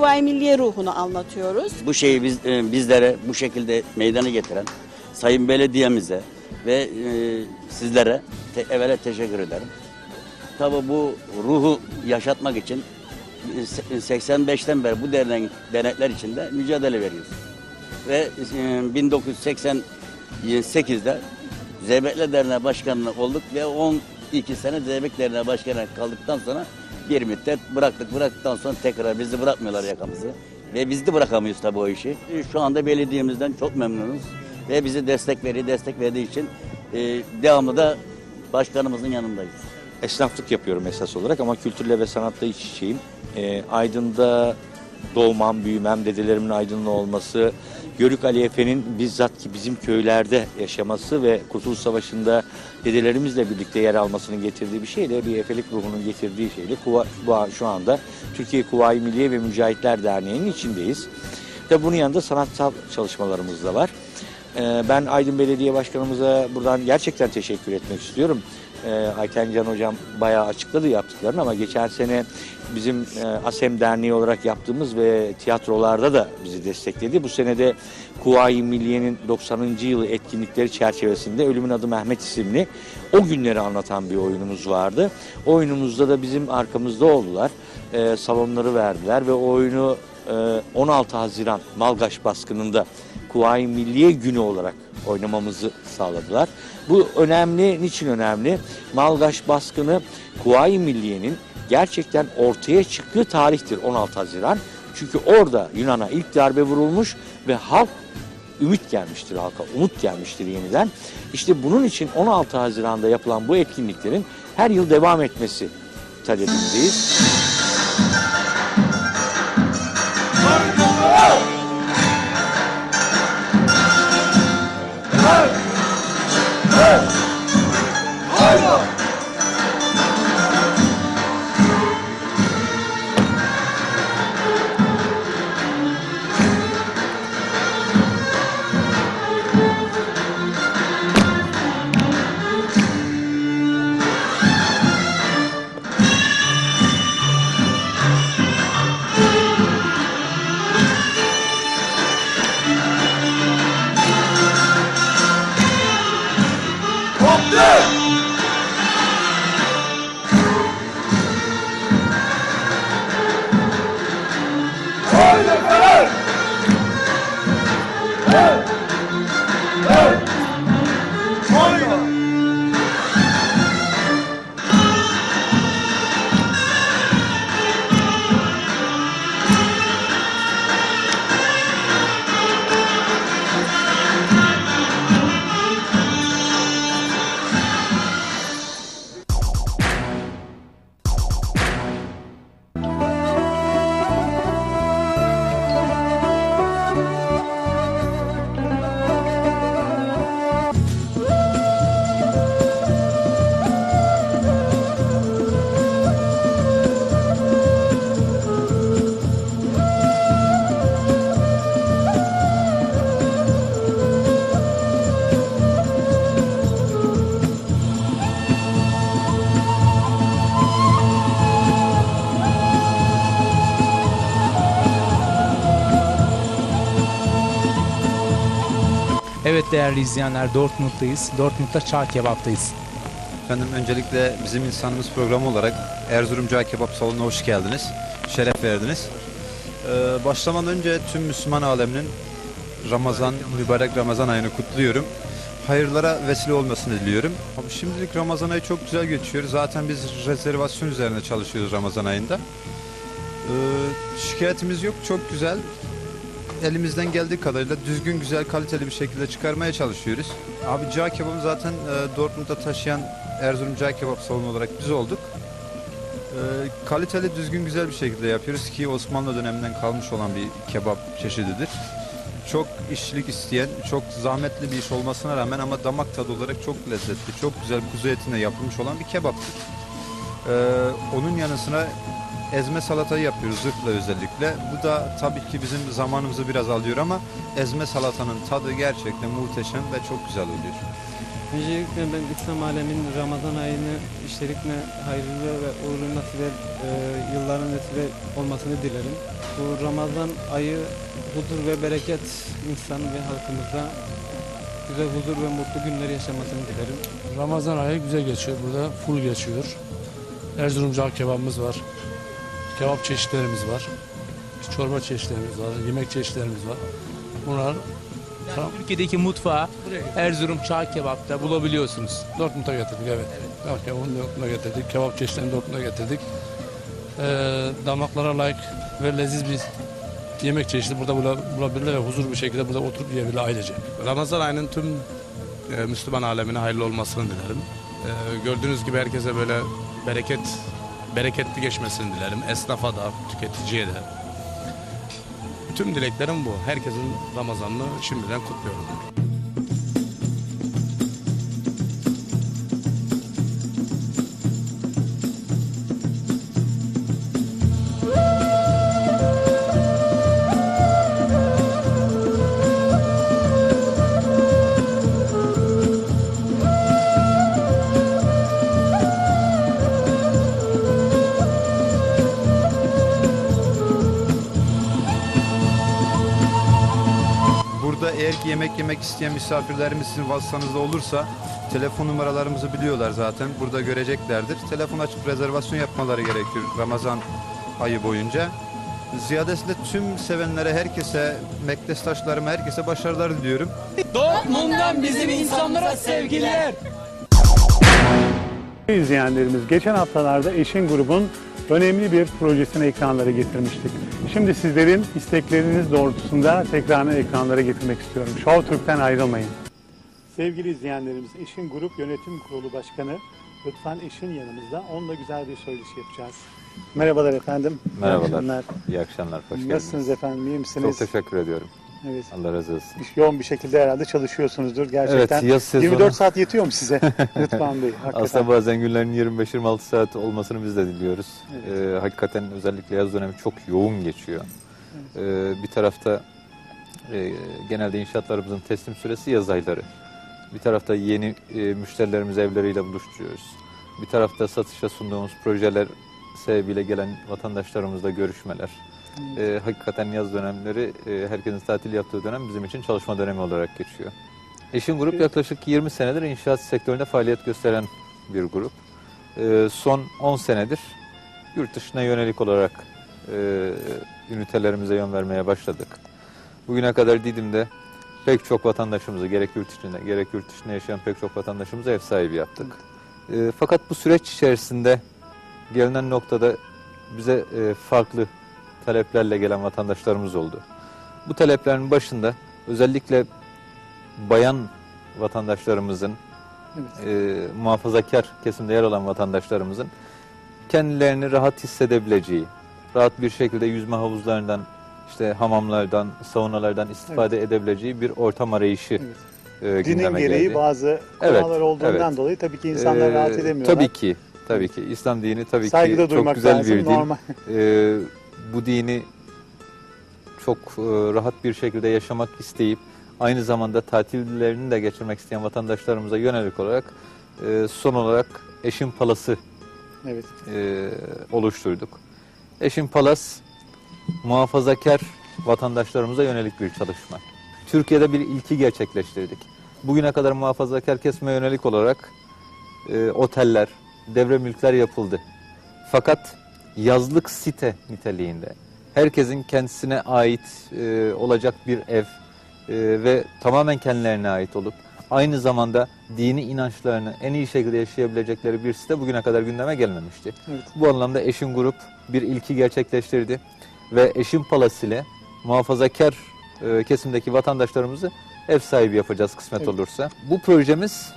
Kuvayi Milliye ruhunu anlatıyoruz. Bu şeyi biz, e, bizlere bu şekilde meydana getiren Sayın Belediye'mize ve e, sizlere te, evvela teşekkür ederim. Tabii bu ruhu yaşatmak için e, se- 85'ten beri bu dernek, dernekler içinde mücadele veriyoruz. Ve e, 1988'de Zeybekler Derneği Başkanı olduk ve 12 sene Zeybek Derneği Başkanı kaldıktan sonra bir müddet bıraktık. Bıraktıktan sonra tekrar bizi bırakmıyorlar yakamızı. Ve biz de bırakamıyoruz tabii o işi. E, Şu anda belediyemizden çok memnunuz. Ve bizi destek veriyor. Destek verdiği için e, devamlı da başkanımızın yanındayız. esnaflık yapıyorum esas olarak ama kültürle ve sanatla iç içeyim. Ee, Aydın'da doğmam, büyümem, dedelerimin Aydınlı olması, Yörük Ali Efe'nin bizzat ki bizim köylerde yaşaması ve Kurtuluş Savaşı'nda dedelerimizle birlikte yer almasının getirdiği bir şeyle bir Efelik ruhunun getirdiği şeyle şu anda Türkiye Kuvayi Milliye ve Mücahitler Derneği'nin içindeyiz. Ve bunun yanında sanatsal çalışmalarımız da var. Ee, Ben Aydın Belediye Başkanımıza buradan gerçekten teşekkür etmek istiyorum. Ee, Ayten Can Hocam bayağı açıkladı yaptıklarını ama geçen sene bizim e, ASEM Derneği olarak yaptığımız ve tiyatrolarda da bizi destekledi. Bu sene de Kuvayi Milliye'nin 90. yılı etkinlikleri çerçevesinde Ölümün Adı Mehmet isimli o günleri anlatan bir oyunumuz vardı. O oyunumuzda da bizim arkamızda oldular. Ee, salonları verdiler ve o oyunu e, 16 Haziran Malgaş baskınında Kuvayi Milliye Günü olarak oynamamızı sağladılar. Bu önemli, niçin önemli? Malgaş baskını Kuvayi Milliye'nin gerçekten ortaya çıktığı tarihtir 16 Haziran. Çünkü orada Yunan'a ilk darbe vurulmuş ve halk ümit gelmiştir halka, umut gelmiştir yeniden. İşte bunun için 16 Haziran'da yapılan bu etkinliklerin her yıl devam etmesi talebindeyiz. Evet değerli izleyenler Dortmund'dayız. Dortmund'da Çağ Kebap'tayız. Efendim öncelikle bizim insanımız programı olarak Erzurum Cağ Kebap Salonu'na hoş geldiniz. Şeref verdiniz. Ee, başlamadan önce tüm Müslüman aleminin Ramazan, mübarek Ramazan ayını kutluyorum. Hayırlara vesile olmasını diliyorum. Şimdilik Ramazan ayı çok güzel geçiyor. Zaten biz rezervasyon üzerine çalışıyoruz Ramazan ayında. Ee, şikayetimiz yok, çok güzel. Elimizden geldiği kadarıyla düzgün, güzel, kaliteli bir şekilde çıkarmaya çalışıyoruz. Abi cağ kebabı zaten e, Dortmund'da taşıyan Erzurum Cağ Kebap salonu olarak biz olduk. E, kaliteli, düzgün, güzel bir şekilde yapıyoruz ki Osmanlı döneminden kalmış olan bir kebap çeşididir. Çok işçilik isteyen, çok zahmetli bir iş olmasına rağmen ama damak tadı olarak çok lezzetli, çok güzel kuzu etine yapılmış olan bir kebaptır. E, onun yanı sıra ezme salatayı yapıyoruz zırhla özellikle. Bu da tabii ki bizim zamanımızı biraz alıyor ama ezme salatanın tadı gerçekten muhteşem ve çok güzel oluyor. Öncelikle ben İslam aleminin Ramazan ayını işlerikle hayırlı ve uğurlu nasip e, yılların vesile olmasını dilerim. Bu Ramazan ayı huzur ve bereket insan ve halkımıza güzel huzur ve mutlu günler yaşamasını dilerim. Ramazan ayı güzel geçiyor burada. Full geçiyor. Erzurumcu kebabımız var. Kebap çeşitlerimiz var. Çorba çeşitlerimiz var. Yemek çeşitlerimiz var. Bunlar Tamam. Türkiye'deki mutfağı Erzurum Çağ Kebap'ta bulabiliyorsunuz. Dortmund'a getirdik evet. Kebap kebabını Dortmund'a getirdik. Kebap çeşitlerini Dortmund'a getirdik. Ee, damaklara layık ve leziz bir yemek çeşidi burada bula- bulabilirler ve huzurlu bir şekilde burada oturup yiyebilirler ailece. Ramazan ayının tüm e, Müslüman alemine hayırlı olmasını dilerim. E, gördüğünüz gibi herkese böyle bereket bereketli geçmesini dilerim. Esnafa da, tüketiciye de. Tüm dileklerim bu. Herkesin Ramazan'ını şimdiden kutluyorum. Eğer ki yemek yemek isteyen misafirlerimiz sizin vasıtanızda olursa telefon numaralarımızı biliyorlar zaten. Burada göreceklerdir. Telefon açıp rezervasyon yapmaları gerekir Ramazan ayı boyunca. Ziyadesiyle tüm sevenlere, herkese, mektestaşlarıma, herkese başarılar diliyorum. Dortmund'dan bizim insanlara sevgiler. İzleyenlerimiz geçen haftalarda Eşin grubun önemli bir projesini ekranlara getirmiştik. Şimdi sizlerin istekleriniz doğrultusunda tekrarını ekranlara getirmek istiyorum. Show Türk'ten ayrılmayın. Sevgili izleyenlerimiz Eşin Grup Yönetim Kurulu Başkanı Lütfen Eşin yanımızda. Onunla güzel bir söyleşi yapacağız. Merhabalar efendim. İyi Merhabalar. akşamlar. İyi akşamlar, hoş geldiniz. Nasılsınız efendim? İyi misiniz? Çok teşekkür ediyorum. Evet. Allah razı olsun. Yoğun bir şekilde herhalde çalışıyorsunuzdur gerçekten. Evet, yaz sezonu. 24 saat yetiyor mu size Lütfen Bey? Hakikaten. Aslında bazen günlerin 25-26 saat olmasını biz de diliyoruz. Evet. Ee, hakikaten özellikle yaz dönemi çok yoğun geçiyor. Ee, bir tarafta e, genelde inşaatlarımızın teslim süresi yaz ayları. Bir tarafta yeni e, müşterilerimiz evleriyle buluşturuyoruz. Bir tarafta satışa sunduğumuz projeler sebebiyle gelen vatandaşlarımızla görüşmeler. Ee, hakikaten yaz dönemleri e, herkesin tatil yaptığı dönem bizim için çalışma dönemi olarak geçiyor. Eşin Grup yaklaşık 20 senedir inşaat sektöründe faaliyet gösteren bir grup. Ee, son 10 senedir yurt dışına yönelik olarak e, ünitelerimize yön vermeye başladık. Bugüne kadar Didim'de pek çok vatandaşımızı gerek yurt içinde gerek yurt dışında yaşayan pek çok vatandaşımıza ev sahibi yaptık. Ee, fakat bu süreç içerisinde gelinen noktada bize e, farklı taleplerle gelen vatandaşlarımız oldu. Bu taleplerin başında özellikle bayan vatandaşlarımızın, Evet. e, muhafazakar kesimde yer alan vatandaşlarımızın kendilerini rahat hissedebileceği, rahat bir şekilde yüzme havuzlarından, işte hamamlardan, saunalardan istifade edebileceği bir ortam arayışı Evet. e, Dinin gereği geldi. bazı Evet, kurallar olduğundan evet. dolayı tabii ki insanlar Ee, rahat edemiyorlar. Tabii ki, tabii ki. İslam dini tabii Saygıda ki çok güzel lazım. bir din. Normal. Ee, bu dini çok e, rahat bir şekilde yaşamak isteyip aynı zamanda tatillerini de geçirmek isteyen vatandaşlarımıza yönelik olarak e, son olarak Eşim Palası Evet. e, oluşturduk. Eşim Palas muhafazakar vatandaşlarımıza yönelik bir çalışma. Türkiye'de bir ilki gerçekleştirdik. Bugüne kadar muhafazakar kesime yönelik olarak e, oteller, devre mülkler yapıldı. Fakat yazlık site niteliğinde herkesin kendisine ait e, olacak bir ev e, ve tamamen kendilerine ait olup aynı zamanda dini inançlarını en iyi şekilde yaşayabilecekleri bir site bugüne kadar gündeme gelmemişti. Evet. Bu anlamda Eşim Grup bir ilki gerçekleştirdi ve Eşim Palas ile muhafazakar e, kesimdeki vatandaşlarımızı ev sahibi yapacağız kısmet Evet. olursa. Bu projemiz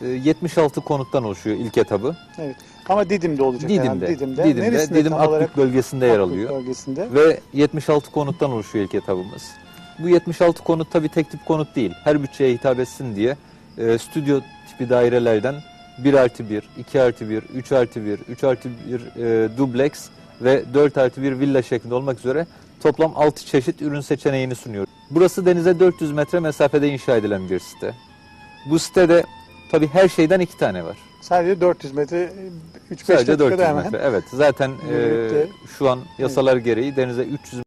76 konuttan oluşuyor ilk etabı. Evet. Ama Didim'de olacak herhalde. Didim'de, Didim'de. Didim'de, Neresinde Didim Akbük bölgesinde yer alıyor. bölgesinde. Ve 76 konuttan oluşuyor ilk etabımız. Bu 76 konut tabii tek tip konut değil. Her bütçeye hitap etsin diye e, stüdyo tipi dairelerden 1 artı 1, 2 artı 1, 3 artı 1, 3 artı 1 e, dubleks ve 4 artı 1 villa şeklinde olmak üzere toplam 6 çeşit ürün seçeneğini sunuyor. Burası denize 400 metre mesafede inşa edilen bir site. Bu sitede tabii her şeyden iki tane var. Sadece 400 metre, 3-5 Sadece dakikada 400 hemen. metre. Evet zaten e, Yürüyüp de- şu an yasalar gereği denize 300